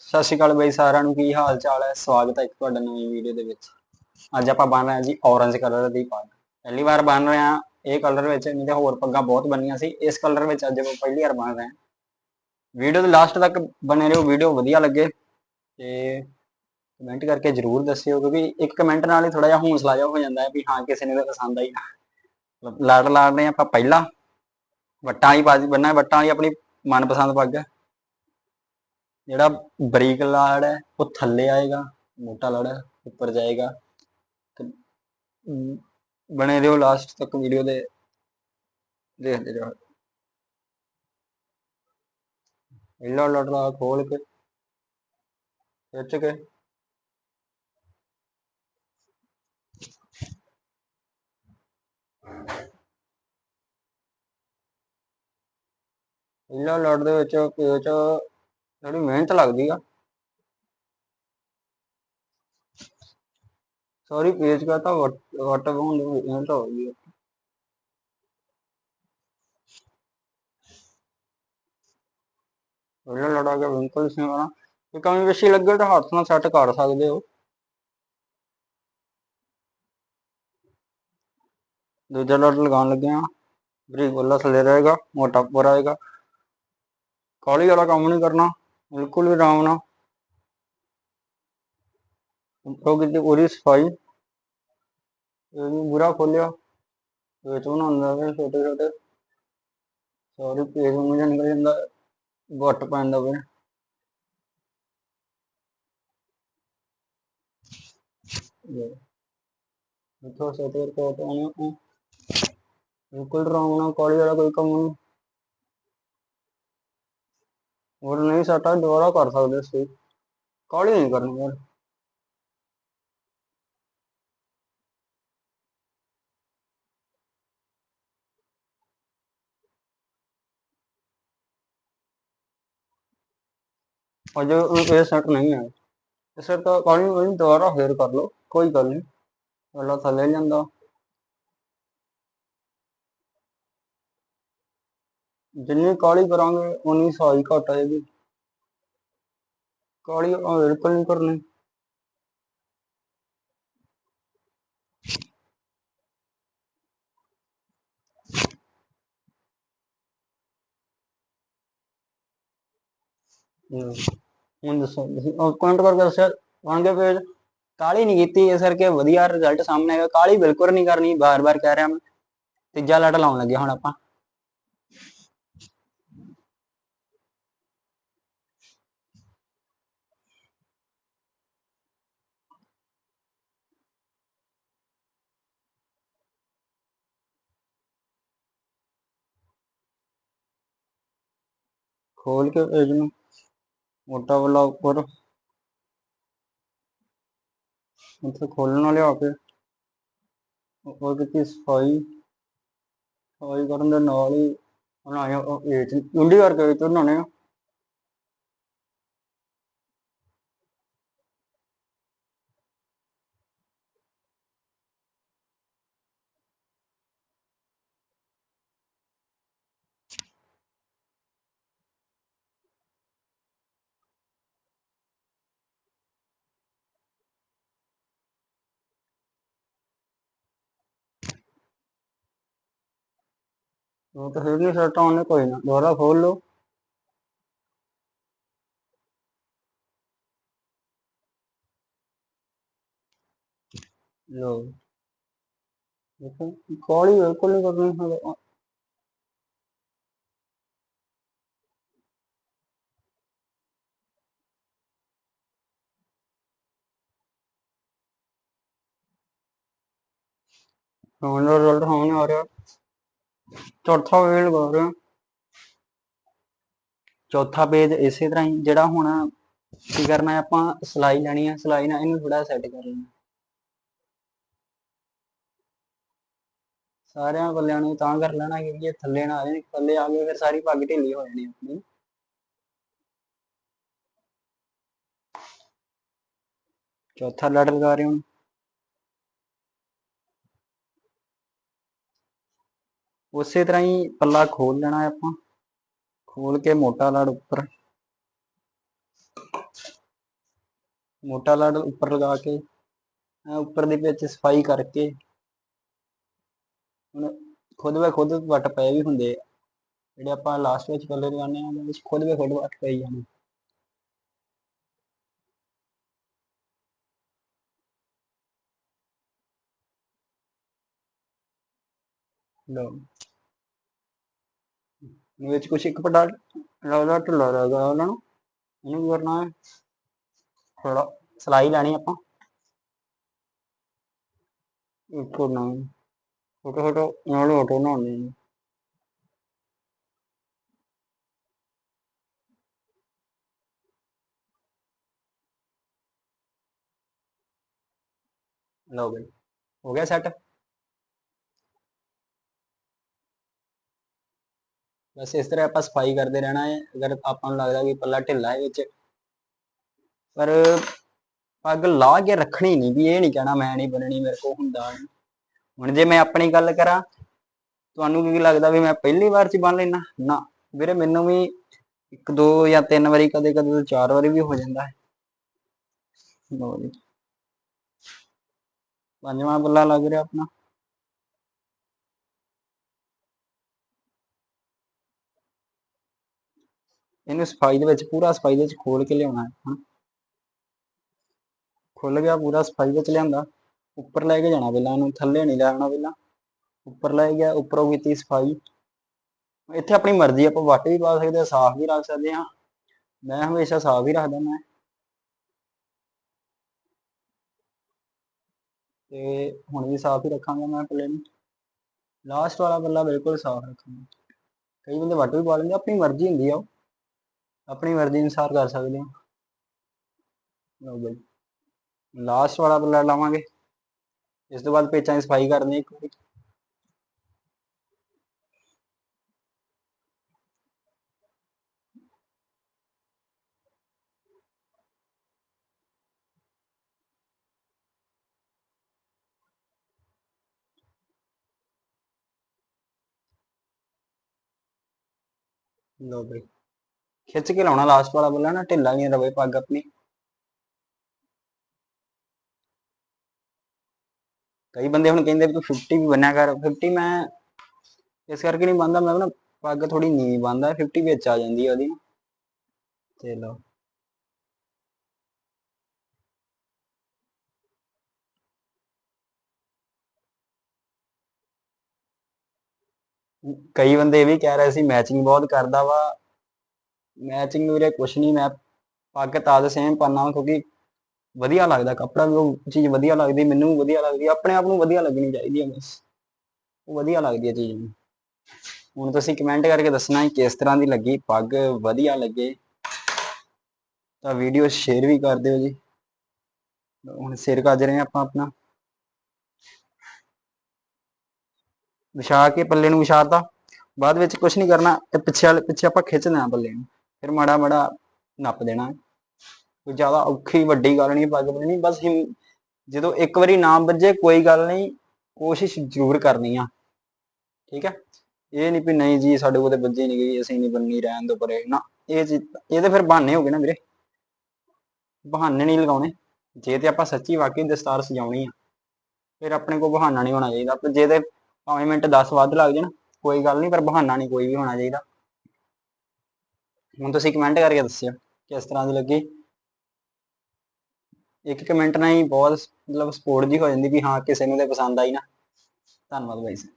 ਸਤਿ ਸ਼੍ਰੀ ਅਕਾਲ ਬਈ ਸਾਰਿਆਂ ਨੂੰ, ਕੀ ਹਾਲ ਚਾਲ ਹੈ? ਸਵਾਗਤ ਹੈ ਇੱਕ ਤੁਹਾਡਾ ਨਵੀਂ ਵੀਡੀਓ ਦੇ ਵਿੱਚ। ਅੱਜ ਆਪਾਂ ਬਣ ਰਹੇ ਹਾਂ ਜੀ ਔਰੰਜ ਕਲਰ ਦੀ ਪੱਗ। ਪਹਿਲੀ ਵਾਰ ਬਣ ਰਹੇ ਹਾਂ ਇਹ ਕਲਰ ਵਿੱਚ ਨਹੀਂ ਤੇ ਹੋਰ ਪੱਗਾਂ ਬਹੁਤ ਬਣੀਆਂ ਸੀ। ਇਸ ਕਲਰ ਵਿੱਚ ਅੱਜ ਆਪਾਂ ਪਹਿਲੀ ਵਾਰ ਬਣ ਰਹੇ ਹਾਂ। ਵੀਡੀਓ ਦੇ ਲਾਸਟ ਤੱਕ ਬਨੇ ਰਹੋ ਵੀਡੀਓ ਵਧੀਆ ਲੱਗੇ। ਤੇ ਕਮੈਂਟ ਕਰਕੇ ਜਰੂਰ ਦੱਸਿਓ, ਕਿਉਂਕਿ ਇੱਕ ਕਮੈਂਟ ਨਾਲ ਹੀ ਥੋੜਾ ਜਿਹਾ ਹੌਸਲਾ ਜਿਹਾ ਹੋ ਜਾਂਦਾ ਹੈ ਵੀ ਹਾਂ, ਕਿਸੇ ਨੇ ਤਾਂ ਪਸੰਦ ਆਈ ਲਾੜ ਲਾੜ ਰਹੇ ਹਾਂ ਆਪਾਂ ਪਹਿਲਾਂ। ਵੱਟਾਂ ਹੀ ਬਾਜੀ ਬੰਨਾ ਵੱਟਾਂ ਹੀ ਆਪਣੀ ਮਨਪਸੰਦ ਪੱਗ ਹੈ। ਜਿਹੜਾ ਬਰੀਕ ਲਾੜ ਹੈ ਉਹ ਥੱਲੇ ਆਏਗਾ ਮੋਟਾ ਲਾੜ ਹੈ ਉੱਪਰ ਜਾਏਗਾ। ਤੇ, ਬਣੇ ਰਹੋ ਲਾਸਟ ਤੱਕ ਵੀਡੀਓ ਦੇ ਦੇਖਦੇ ਰਹੋ। ਇਹਲਾ ਲੜਦਾ ਖੋਲ ਕੇ ਖਿੱਚ ਕੇ। ਇਹਲਾ ਲੜ ਦੇ ਵਿੱਚ ਪੇਚ ਥੋੜੀ ਮਿਹਨਤ ਲੱਗਦੀ ਆ। ਸੌਰੀ ਪੇਜ ਕਾ ਤਾਂ ਵਟ ਵਟ ਪਾਉਣ ਦੀ ਪਹਿਲਾਂ ਲੜਾ ਕੇ ਬਿਲਕੁਲ ਸੀ ਨਾ। ਜੇ ਕਮੀ ਬੇਸ਼ੀ ਲੱਗੇ ਤਾਂ ਹੱਥ ਨਾਲ ਸੈੱਟ ਕਰ ਸਕਦੇ ਹੋ। ਦੂਜਾ ਲੜ ਲਗਾਉਣ ਲੱਗੇ ਆ। ਬਰੀਕ ਬੱਲਾ ਥੱਲੇ ਰਹੇਗਾ, ਮੋਟਾ ਉੱਪਰ ਆਏਗਾ। ਕਾਲੀ ਵਾਲਾ ਕੰਮ ਨਹੀਂ ਕਰਨਾ। ਬਿਲਕੁਲ ਵੀ ਆਰਾਮ ਨਾਲ। ਉੱਪਰੋਂ ਕੀਤੀ ਪੂਰੀ ਸਫ਼ਾਈ। ਇਹ ਬੁਰਾ ਖੋਲਿਆ। ਵਿੱਚ ਬਣਾਉਂਦਾ ਵੇ ਛੋਟੇ ਛੋਟੇ ਸਾਰੇ ਪੇਜ ਨੂੰ ਨਿਕਲ ਜਾਂਦਾ, ਗੁੱਟ ਪੈਂਦਾ ਵੇ ਇੱਥੋਂ ਸੈਟ ਕਰਕੇ ਆਉਣੇ ਬਿਲਕੁਲ ਆਰਾਮ ਨਾਲ ਕਾਲੀ ਵਾਲਾ ਕੋਈ ਕੰਮ ਨਹੀਂ ਹੋਰ ਨਹੀਂ, ਸਟਾ ਦੁਬਾਰਾ ਕਰ ਸਕਦੇ ਸੀ ਕਾਲੀ ਨਹੀਂ ਕਰਨੀ ਯਾਰ। ਅਜੇ ਇਹ ਸੈਟ ਨਹੀਂ ਹੈ ਇਹ ਤਾਂ ਕਾਲੀ ਨਹੀਂ ਦੁਬਾਰਾ ਫੇਰ ਕਰ ਲਓ, ਕੋਈ ਗੱਲ ਨਹੀਂ। ਪਹਿਲਾਂ ਥੱਲੇ ਜਾਂਦਾ। ਜਿੰਨੀ ਕਾਲੀ ਕਰਾਂਗੇ ਉਨੀ ਸਾਈ ਘਟ ਆਏਗੀ। ਕਾਲੀ ਬਿਲਕੁਲ ਨਹੀਂ ਕਰਨੀ। ਹੁਣ ਦੱਸੋ, ਤੁਸੀਂ ਕਮੈਂਟ ਕਰਕੇ ਦੱਸਿਆ, ਬਣ ਗਿਆ ਪੇਜ ਕਾਲੀ ਨਹੀਂ ਕੀਤੀ, ਇਸ ਕਰਕੇ ਵਧੀਆ ਰਿਜ਼ਲਟ ਸਾਹਮਣੇ ਆਏਗਾ ਕਾਲੀ ਬਿਲਕੁਲ ਨਹੀਂ ਕਰਨੀ ਬਾਰ-ਬਾਰ ਕਹਿ ਰਿਹਾ ਮੈਂ। ਤੀਜਾ ਲੜ ਲਾਉਣ ਲੱਗੇ ਹੁਣ ਆਪਾਂ। ਖੋਲ ਕੇ ਪੇਜ ਨੂੰ ਮੋਟਾ ਵਾਲਾ ਉੱਪਰ ਉੱਥੇ ਖੋਲਣਾ ਲਿਆ ਕੇ ਉੱਪਰ ਕੀਤੀ ਸਫ਼ਾਈ ਸਫ਼ਾਈ ਕਰਨ ਦੇ ਨਾਲ ਹੀ ਬਣਾਇਆ ਉਹ ਪੇਜ ਚੁੰਡੀ ਕਰਕੇ ਵਿੱਚ ਬਣਾਉਣੇ ਆ ਉਹ ਤਾਂ ਫਿਰ ਨਹੀਂ ਸੈੱਟ ਆਉਣੇ ਕੋਈ ਨਾ ਦੁਬਾਰਾ ਖੋਲ ਲਓ ਲੋ ਦੇਖੋ ਕਾਲੀ ਬਿਲਕੁਲ ਨਹੀਂ ਕਰਨੀ ਹੈ ਹੁਣ ਦਾ ਰਿਜ਼ਲਟ ਸਾਹਮਣੇ ਆ ਰਿਹਾ ਚੌਥਾ ਵੇਲ ਲਗਾ ਚੌਥਾ ਪੇਜ ਇਸੇ ਤਰ੍ਹਾਂ ਹੀ, ਜਿਹੜਾ ਹੁਣ ਕੀ ਕਰਨਾ ਹੈ ਆਪਾਂ, ਸਲਾਈ ਲੈਣੀ ਹੈ, ਸਲਾਈ ਨਾਲ ਇਹਨੂੰ ਥੋੜਾ ਸੈੱਟ ਕਰ ਲੈਣਾ। ਸਾਰਿਆਂ ਪੱਲਿਆਂ ਨੂੰ ਤਾਂ ਕਰ ਲੈਣਾ ਕਿ ਇਹ ਥੱਲੇ ਨਾ ਆ ਜਾਏ ਥੱਲੇ ਆ ਗਏ ਫਿਰ ਸਾਰੀ ਪੱਗ ਢਿੱਲੀ ਹੋ ਜਾਣੀ ਆਪਣੀ। ਚੌਥਾ ਲੜ ਲਗਾ ਰਹੇ ਹੁਣ ਉਸੇ ਤਰ੍ਹਾਂ ਹੀ ਪੱਲਾ ਖੋਲ ਲੈਣਾ ਹੈ ਆਪਾਂ। ਖੋਲ ਕੇ ਮੋਟਾ ਲੜ ਉੱਪਰ। ਮੋਟਾ ਲੜ ਉੱਪਰ ਲਗਾ ਕੇ ਉੱਪਰ ਦੇ ਵਿੱਚ ਸਫ਼ਾਈ ਕਰਕੇ। ਹੁਣ ਖੁਦ ਵੇ ਖੁਦ ਵੱਟ ਪਏ ਵੀ ਹੁੰਦੇ ਆ। ਜਿਹੜੇ ਆਪਾਂ ਲਾਸਟ ਵਿੱਚ ਕਲਰ ਲਗਾਉਂਦੇ ਆ ਉਹਦੇ ਵਿੱਚ ਖੁਦ ਵੇ ਖੁਦ ਵੱਟ ਪਈ ਜਾਣੇ। ਲੋ ਵਿੱਚ ਕੁਛ ਇੱਕ ਪਟਾ ਲੱਗਦਾ ਢਿੱਲਾ ਰਹਿ ਗਿਆ ਉਹਨਾਂ ਨੂੰ। ਇਹਨੂੰ ਕੀ ਕਰਨਾ ਹੈ? ਥੋੜਾ ਸਲਾਈ ਲੈਣੀ ਆਪਾਂ। ਇੱਕੋ ਨਾ ਛੋਟੇ ਛੋਟੇ ਨਾਲ ਆਟੋ ਬਣਾਉਣੇ ਨੇ ਲਓ ਬਈ, ਹੋ ਗਿਆ ਸੈੱਟ? ਬਸ ਇਸ ਤਰ੍ਹਾਂ ਆਪਾਂ ਸਫ਼ਾਈ ਕਰਦੇ ਰਹਿਣਾ ਹੈ, ਅਗਰ ਆਪਾਂ ਨੂੰ ਲੱਗਦਾ ਕਿ ਪੱਲਾ ਢਿੱਲਾ ਹੈ ਵਿੱਚ। ਪਰ ਪੱਗ ਲਾ ਕੇ ਰੱਖਣੀ ਨਹੀਂ ਵੀ, ਇਹ ਨਹੀਂ ਕਹਿਣਾ ਮੈਂ ਨਹੀਂ ਬੰਨਣੀ, ਮੇਰੇ ਕੋਲ ਹੁੰਦਾ ਨੀ। ਹੁਣ ਜੇ ਮੈਂ ਆਪਣੀ ਗੱਲ ਕਰਾਂ, ਤੁਹਾਨੂੰ ਕੀ ਲੱਗਦਾ ਵੀ ਮੈਂ ਪਹਿਲੀ ਵਾਰ ਚ ਹੀ ਬੰਨ ਲੈਣਾ ਨਾ, ਵੀਰੇ ਮੈਨੂੰ ਵੀ ਇੱਕ, ਦੋ ਜਾਂ ਤਿੰਨ ਵਾਰੀ, ਕਦੇ ਕਦੇ ਤਾਂ ਚਾਰ ਵਾਰੀ ਵੀ ਹੋ ਜਾਂਦਾ ਹੈ। ਲਓ ਜੀ। ਪੰਜਵਾਂ ਪੱਲਾ ਲੱਗ ਰਿਹਾ ਆਪਣਾ। ਇਹਨੂੰ ਸਫ਼ਾਈ ਦੇ ਵਿੱਚ, ਪੂਰਾ ਸਫ਼ਾਈ ਦੇ ਵਿੱਚ ਖੋਲ ਕੇ ਲਿਆਉਣਾ ਹੈ ਹਾਂ ਖੁੱਲ ਗਿਆ ਪੂਰਾ ਸਫ਼ਾਈ ਵਿੱਚ ਲਿਆਂਦਾ, ਉੱਪਰ ਲੈ ਕੇ ਜਾਣਾ ਪਹਿਲਾਂ ਇਹਨੂੰ ਥੱਲੇ ਨਹੀਂ ਲੈਣਾ ਪਹਿਲਾਂ। ਉੱਪਰ ਲੈ ਗਿਆ, ਉੱਪਰੋਂ ਕੀਤੀ ਸਫ਼ਾਈ। ਇੱਥੇ ਆਪਣੀ ਮਰਜ਼ੀ, ਆਪਾਂ ਵੱਟ ਵੀ ਪਾ ਸਕਦੇ ਹਾਂ ਸਾਫ਼ ਵੀ ਰੱਖ ਸਕਦੇ ਹਾਂ ਮੈਂ ਹਮੇਸ਼ਾ ਸਾਫ਼ ਹੀ ਰੱਖਦਾ ਮੈਂ। ਤੇ ਹੁਣ ਵੀ ਸਾਫ਼ ਹੀ ਰੱਖਾਂਗਾ ਮੈਂ ਪੱਲੇ ਨੂੰ। ਲਾਸਟ ਵਾਲਾ ਪੱਲਾ ਬਿਲਕੁਲ ਸਾਫ਼ ਰੱਖਾਂਗਾ। ਕਈ ਬੰਦੇ ਵੱਟ ਵੀ ਪਾ ਲੈਂਦੇ ਆਪਣੀ ਮਰਜ਼ੀ ਹੁੰਦੀ ਆ ਉਹ। ਆਪਣੀ ਮਰਜ਼ੀ ਅਨੁਸਾਰ ਕਰ ਸਕਦੇ ਹਾਂ। ਲਓ ਬਈ ਲਾਸਟ ਵਾਲਾ ਪੱਲਾ ਲਾਵਾਂਗੇ। ਇਸ ਤੋਂ ਬਾਅਦ ਪੇਚਾਂ ਦੀ ਸਫ਼ਾਈ ਕਰਨੀ ਹੈ ਇੱਕ ਵਾਰੀ। ਲਓ ਬਈ। ਖਿੱਚ ਕੇ ਲਾਉਣਾ ਲਾਸਟ ਵਾਲਾ ਪੱਲਾ ਨਾ, ਢਿੱਲਾ ਨਹੀਂ ਰਵੇ ਪੱਗ ਆਪਣੀ। ਕਈ ਬੰਦੇ ਹੁਣ ਕਹਿੰਦੇ ਵੀ ਤੂੰ 50 ਵੀ ਬੰਨਿਆ ਕਰ 50 ਮੈਂ ਇਸ ਕਰਕੇ ਨਹੀਂ ਬੰਨਦਾ, ਮੈਂ ਨਾ ਪੱਗ ਥੋੜੀ ਨੀਵੀਂ ਬੰਨਦਾ 50 ਵਿੱਚ ਆ ਜਾਂਦੀ ਹੈ ਉਹਦੀ। ਨਾ ਤੇ ਲਓ। ਕਈ ਬੰਦੇ ਇਹ ਵੀ ਕਹਿ ਰਹੇ ਸੀ ਮੈਚਿੰਗ ਬਹੁਤ ਕਰਦਾ ਵਾ। ਮੈਚਿੰਗ ਵੀਰੇ ਕੁਛ ਨਹੀਂ ਮੈਂ ਪੱਗ ਤਾਂ ਦੇ ਸੇਮ ਪਾਨਾ ਵਾਂ ਕਿਉਂਕਿ ਵਧੀਆ ਲੱਗਦਾ ਕੱਪੜਾ ਵੀ, ਉਹ ਚੀਜ਼ ਵਧੀਆ ਲੱਗਦੀ, ਮੈਨੂੰ ਵੀ ਵਧੀਆ ਲੱਗਦੀ, ਆਪਣੇ ਆਪ ਨੂੰ ਵਧੀਆ ਲੱਗਣੀ ਚਾਹੀਦੀ ਹੈ ਬਸ। ਉਹ ਵਧੀਆ ਲੱਗਦੀ ਹੈ ਚੀਜ਼ ਨੂੰ ਹੁਣ ਤੁਸੀਂ ਕਮੈਂਟ ਕਰਕੇ ਦੱਸਣਾ ਕਿ ਕਿਸ ਤਰ੍ਹਾਂ ਦੀ ਲੱਗੀ ਪੱਗ, ਵਧੀਆ ਲੱਗੇ। ਤਾਂ ਵੀਡੀਓ ਸ਼ੇਅਰ ਵੀ ਕਰ ਦਿਓ ਜੀ। ਹੁਣ ਸਿਰ ਕੱਜ ਰਹੇ ਆਪਾਂ ਆਪਣਾ। ਵਿਛਾ ਕੇ ਪੱਲੇ ਨੂੰ ਵਿਛਾਤਾ। ਬਾਅਦ ਵਿੱਚ ਕੁਝ ਨਹੀਂ ਕਰਨਾ ਤੇ ਪਿੱਛੇ ਪਿੱਛੇ ਆਪਾਂ ਖਿੱਚ ਦੇਣਾ ਪੱਲੇ ਨੂੰ। ਫਿਰ ਮਾੜਾ ਮਾੜਾ ਨੱਪ ਦੇਣਾ। ਕੋਈ ਜ਼ਿਆਦਾ ਔਖੀ ਵੱਡੀ ਗੱਲ ਨਹੀਂ, ਪੱਗ ਬੰਨਣੀ ਬਸ ਜਦੋਂ ਇੱਕ ਵਾਰੀ ਨਾਮ ਵੱਜੇ ਕੋਈ ਗੱਲ ਨਹੀਂ, ਕੋਸ਼ਿਸ਼ ਜ਼ਰੂਰ ਕਰਨੀ ਆ। ਠੀਕ ਹੈ? ਇਹ ਨਹੀਂ ਵੀ ਨਹੀਂ ਜੀ, ਸਾਡੇ ਕੋਲ ਤੇ ਵੱਜੀ ਨਹੀਂ ਗਈ, ਅਸੀਂ ਨਹੀਂ ਬੰਨੀ ਰਹਿਣ ਦੋ ਪਰੇ। ਨਾ, ਇਹ ਚੀਜ਼ ਇਹ ਤੇ ਫਿਰ ਬਹਾਨੇ ਹੋ ਗਏ ਨਾ ਵੀਰੇ। ਬਹਾਨੇ ਨਹੀਂ ਲਗਾਉਣੇ। ਜੇ ਤੇ ਆਪਾਂ ਸੱਚੀ ਵਾਕਈ ਦਸਤਾਰ ਸਜਾਉਣੀ ਆ, ਫਿਰ ਆਪਣੇ ਕੋਲ ਬਹਾਨਾ ਨਹੀਂ ਹੋਣਾ ਚਾਹੀਦਾ। ਤੇ ਜੇ ਤੇ ਭਾਵੇਂ ਮਿੰਟ 10 ਵੱਧ ਲੱਗ ਜਾਣ, ਕੋਈ ਗੱਲ ਨਹੀਂ, ਪਰ ਬਹਾਨਾ ਨਹੀਂ ਕੋਈ ਵੀ ਹੋਣਾ ਚਾਹੀਦਾ। ਹੁਣ ਤੁਸੀਂ ਕਮੈਂਟ ਕਰਕੇ ਦੱਸਿਓ ਕਿਸ ਤਰ੍ਹਾਂ ਦੀ ਲੱਗੀ। ਇੱਕ ਕਮੈਂਟ ਨਾਲ ਹੀ ਬਹੁਤ ਮਤਲਬ ਸਪੋਰਟ ਜੀ ਹੋ ਜਾਂਦੀ ਵੀ ਹਾਂ, ਕਿਸੇ ਨੂੰ ਤੇ ਪਸੰਦ ਆਈ ਨਾ। ਧੰਨਵਾਦ ਬਾਈ ਜੀ।